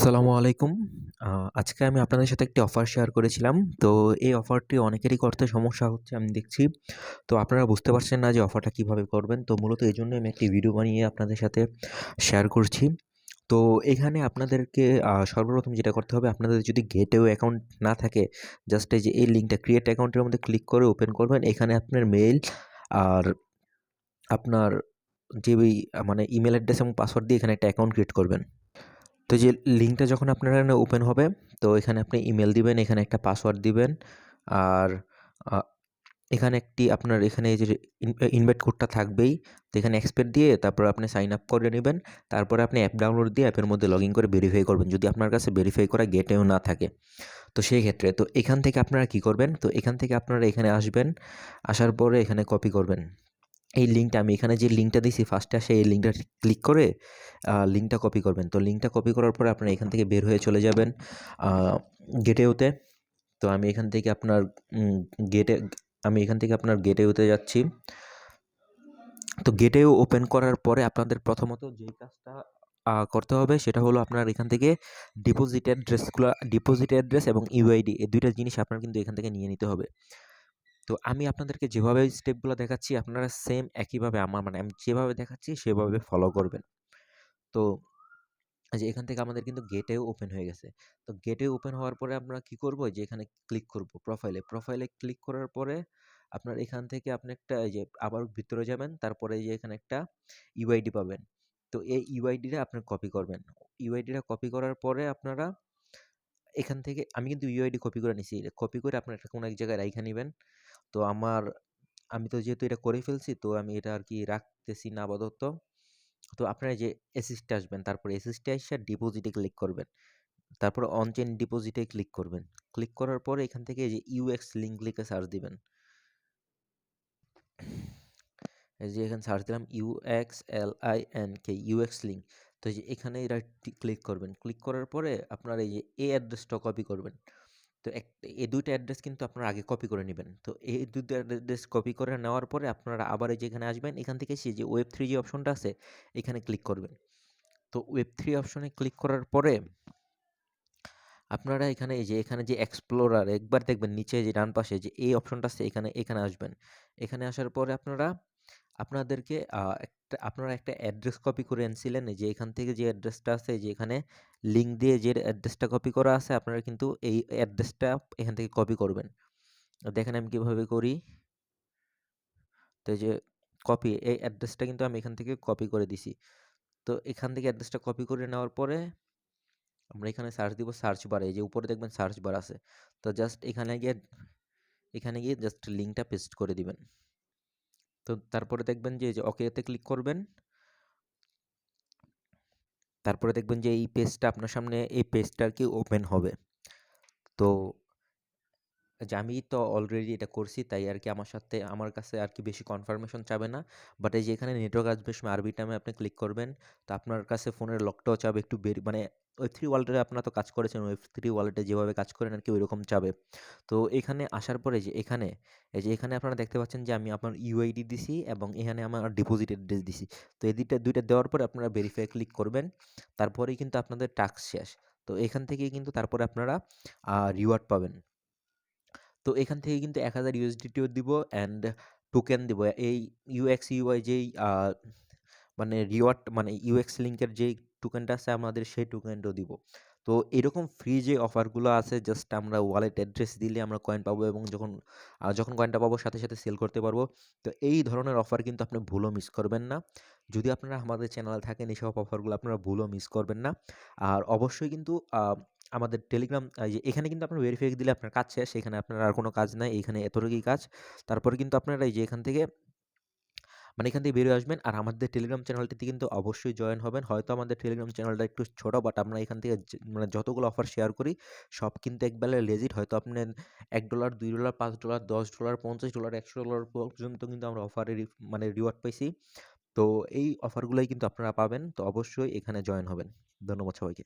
আসসালামু আলাইকুম। আজকে আমি আপনাদের সাথে একটি অফার শেয়ার করেছিলাম। তো এই অফারটি অনেকেরই করতে সমস্যা হচ্ছে আমি দেখছি। তো আপনারা বুঝতে পারছেন না যে অফারটা কীভাবে করবেন। তো মূলত এই জন্য আমি একটি ভিডিও বানিয়ে আপনাদের সাথে শেয়ার করছি। তো এখানে আপনাদেরকে সর্বপ্রথম যেটা করতে হবে, আপনাদের যদি গেটওয়ে অ্যাকাউন্ট না থাকে জাস্ট এই যে এই লিঙ্কটা ক্রিয়েট অ্যাকাউন্টের মধ্যে ক্লিক করে ওপেন করবেন। এখানে আপনার মেইল আর আপনার যে মানে ইমেল অ্যাড্রেস এবং পাসওয়ার্ড দিয়ে এখানে একটা অ্যাকাউন্ট ক্রিয়েট করবেন। তো যে লিঙ্কটা যখন আপনার এখানে ওপেন হবে, তো এখানে আপনি ইমেল দিবেন, এখানে একটা পাসওয়ার্ড দিবেন। আর এখানে একটি আপনার এখানে যে ইনভাইট কোডটা থাকবেই। তো এখানে এক্সপেক্ট দিয়ে তারপর আপনি সাইন আপ করে নেবেন। তারপরে আপনি অ্যাপ ডাউনলোড দিয়ে অ্যাপের মধ্যে লগ ইন করে ভেরিফাই করবেন। যদি আপনার কাছে ভেরিফাই করা গেটেও না থাকে। তো সেই ক্ষেত্রে, তো এখান থেকে আপনারা কি করবেন? তো এখান থেকে আপনারা এখানে আসবেন। আসার পরে এখানে কপি করবেন। এই লিঙ্কটা আমি এখানে যে লিঙ্কটা দিয়েছি ফার্স্টে আসে এই লিঙ্কটা ক্লিক করে লিঙ্কটা কপি করবেন। তো লিঙ্কটা কপি করার পরে আপনারা এখান থেকে বের হয়ে চলে যাবেন গেটেওতে তো আমি এখান থেকে আপনার গেটে আমি এখান থেকে আপনার গেটে গেটেওতে যাচ্ছি। তো গেটেও ওপেন করার পরে আপনাদের প্রথমত যেই কাজটা করতে হবে সেটা হলো আপনার এখান থেকে ডিপোজিট অ্যাড্রেসগুলো ডিপোজিট অ্যাড্রেস এবং ইউআইডি এই দুইটা জিনিস আপনার কিন্তু এখান থেকে নিয়ে নিতে হবে। তো আমি আপনাদেরকে যেভাবে স্টেপগুলো দেখাচ্ছি, আপনারা সেম একইভাবে আমার মানে আমি যেভাবে দেখাচ্ছি, সেভাবে ফলো করবেন। তো যে এখান থেকে আমাদের কিন্তু গেটেও ওপেন হয়ে গেছে। তো গেটে ওপেন হওয়ার পরে আমরা কি করব? যে এখানে ক্লিক করব প্রোফাইলে প্রোফাইলে ক্লিক করার পরে আপনার এখান থেকে আপনি একটা এই যে আবার ভিতরে যাবেন, তারপরে যে এখানে একটা ইউআইডি পাবেন। তো এই ইউআইডিটা আপনি কপি করবেন। ইউআইডিটা কপি করার পরে আপনারা এখান থেকে, আমি কিন্তু ইউআইডি কপি করে নিছি। কপি করে আপনার একটা কোনো এক জায়গায় রাইখা নেবেন। তো আমার, আমি তো যেহেতু এটা করে ফেলছি, তো আমি এটা আর কি রাখতেছি না আপাতত। তো আপনারা যে এসিস্টে আসবেন, তারপরে এসিস্টে এসে ডিপোজিটে ক্লিক করবেন। তারপর অনচেন ডিপোজিটে ক্লিক করবেন। ক্লিক করার পরে এখান থেকে যে ইউএক্স লিঙ্ক লিখে সার্চ দিবেন। এই যে এখানে সার্চ দিলাম UX L I N K UX link তো যে এখানে এটা ক্লিক করবেন। ক্লিক করার পরে আপনার এই যে এ অ্যাড্রেসটা কপি করবেন। তো এক, এই দুইটা অ্যাড্রেস কিন্তু আপনারা আগে কপি করে নেবেন। তো এই দুটো অ্যাড্রেস কপি করে নেওয়ার পরে আপনারা আবার যেখানে আসবেন, এখান থেকে সে যে ওয়েব থ্রি যে অপশনটা আছে, এখানে ক্লিক করবেন। তো ওয়েব থ্রি অপশনে ক্লিক করার পরে আপনারা এখানে এই যে, এখানে যে এক্সপ্লোরার একবার দেখবেন নিচে যে ডান পাশে যে এই অপশনটা আছে, এখানে এখানে আসবেন। এখানে আসার পরে আপনারা আপনাদেরকে একটা, আপনারা একটা অ্যাড্রেস কপি করে এনেছিলেন যে এখান থেকে যে অ্যাড্রেসটা আছে যে এখানে লিঙ্ক দিয়ে যে অ্যাড্রেসটা কপি করা আছে, আপনারা কিন্তু এই অ্যাড্রেসটা এখান থেকে কপি করবেন। দেখেন আমি কীভাবে করি। তো যে কপি, এই অ্যাড্রেসটা কিন্তু আমি এখান থেকে কপি করে দিছি। তো এখান থেকে অ্যাড্রেসটা কপি করে নেওয়ার পরে আমরা এখানে সার্চ দিব সার্চ বারে যে উপরে দেখবেন সার্চ বার আছে। তো জাস্ট এখানে গিয়ে এখানে গিয়ে জাস্ট লিঙ্কটা পেস্ট করে দিবেন। তো তারপরে দেখবেন যে ওকেতে ক্লিক করবেন। তারপরে দেখবেন যে, এই পেজটা আপনার সামনে, এই পেজটা আর কি ওপেন হবে। তো যে আমি তো অলরেডি এটা করছি, তাই আর কি আমার সাথে, আমার কাছে আর কি বেশি কনফার্মেশন চাবে না। বাট এই যে এখানে নেটওয়ার্ক আসবে সময় আরবি টাইমে আপনি ক্লিক করবেন। তো আপনার কাছে ফোনের লকটাও চাবে, একটু বেরি মানে ওয়েব থ্রি ওয়ালেটে আপনারা তো কাজ করেছেন ওয়েব থ্রি ওয়ালেটে যেভাবে কাজ করেন আর কি ওই রকম চাবে। তো এখানে আসার পরে যে এখানে, এই যে এখানে আপনারা দেখতে পাচ্ছেন যে আমি আপনার ইউআইডি দিছি এবং এখানে আমার ডিপোজিট অ্যাড্রেস দিছি। তো এই দুইটা দুইটা দেওয়ার পরে আপনারা ভেরিফাই ক্লিক করবেন। তারপরেই কিন্তু আপনাদের টাস্ক শেষ। তো এখান থেকেই কিন্তু তারপরে আপনারা রিওয়ার্ড পাবেন। তো এখান থেকে কিন্তু এক হাজার ইউএসডিটিও দিব অ্যান্ড টোকেন দিব। এই ইউএক্স ইউআই যেই মানে রিওয়ার্ড মানে ইউএক্স লিঙ্কের যেই টোকেনটা আছে আমাদের সেই টোকেনটাও দিব। তো এরকম ফ্রি যে অফারগুলো আছে জাস্ট আমরা ওয়ালেট অ্যাড্রেস দিলে আমরা কয়েন পাবো এবং যখন যখন কয়েনটা পাবো সাথে সাথে সেল করতে পারব। তো এই ধরনের অফার কিন্তু আপনি ভুলও মিস করবেন না। যদি আপনারা আমাদের চ্যানেলে থাকেন এইসব অফারগুলো আপনারা ভুলও মিস করবেন না। আর অবশ্যই কিন্তু আমাদের টেলিগ্রাম এখানে কিন্তু আপনার ভেরিফাই দিলে আপনার কাজ শেষ, এখানে আপনার আর কোনো কাজ নাই, এখানে এতটুকুই কাজ। তারপরে কিন্তু আপনারা এই যে এখান থেকে মানে এখান থেকে বেরিয়ে আসবেন আর আমাদের টেলিগ্রাম চ্যানেলটিতে কিন্তু অবশ্যই জয়েন হবেন। হয়তো আমাদের টেলিগ্রাম চ্যানেলটা একটু ছোটো বাট আমরা এখান থেকে মানে যতগুলো অফার শেয়ার করি, সব কিন্তু একবেলা লেজিট হয়তো আপনি এক ডলার দুই ডলার পাঁচ ডলার দশ ডলার পঞ্চাশ ডলার একশো ডলার পর্যন্ত কিন্তু আমরা অফারে মানে রিওয়ার্ড পাইছি। তো এই অফারগুলোই কিন্তু আপনারা পাবেন। তো অবশ্যই এখানে জয়েন হবেন। ধন্যবাদ সবাইকে।